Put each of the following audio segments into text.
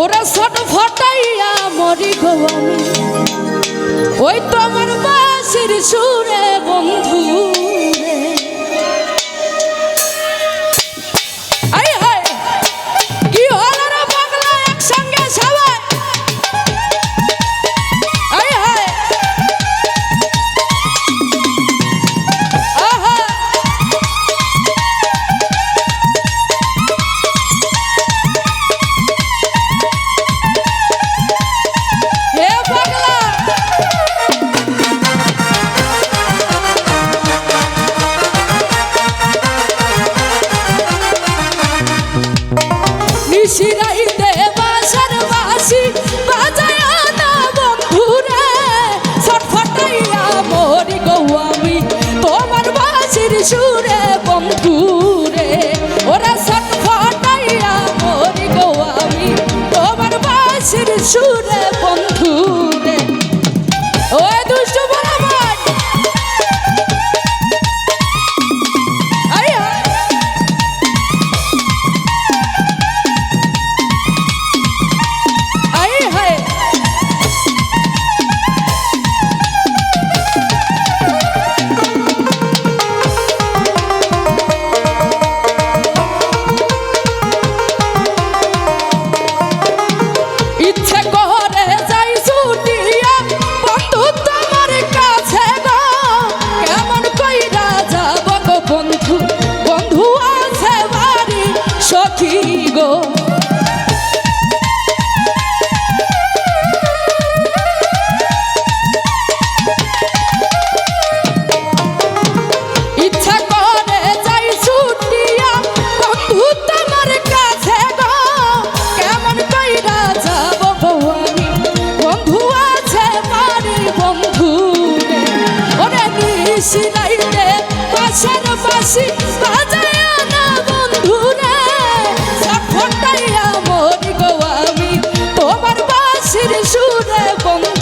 ওরা ছোট ফটাইয়া মরি গো আমি। ওই তোমার বাসির সুর। খুশি রাইতে পাশের পাশি বাজায় না বন্ধু রে। ফটাইয়া মরি গো আমি, তোমার বাসির সুরে বন্ধু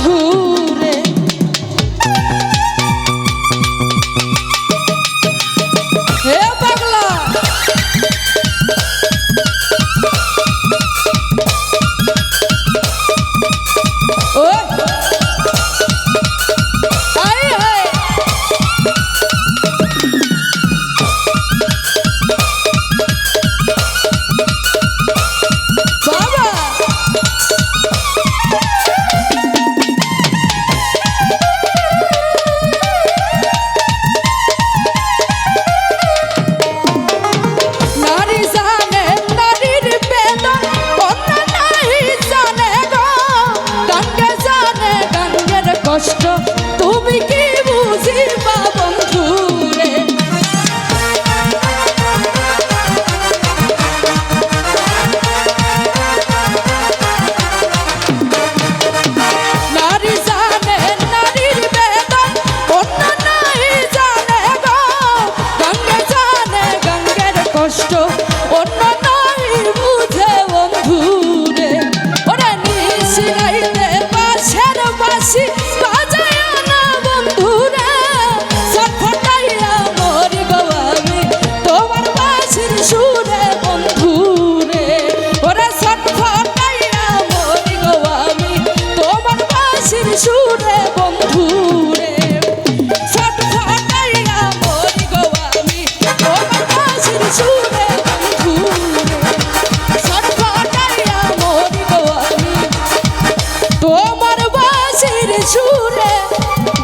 সুরে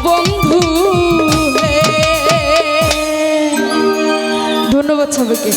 বন্ধু ধন্যবাদ সবাইকে।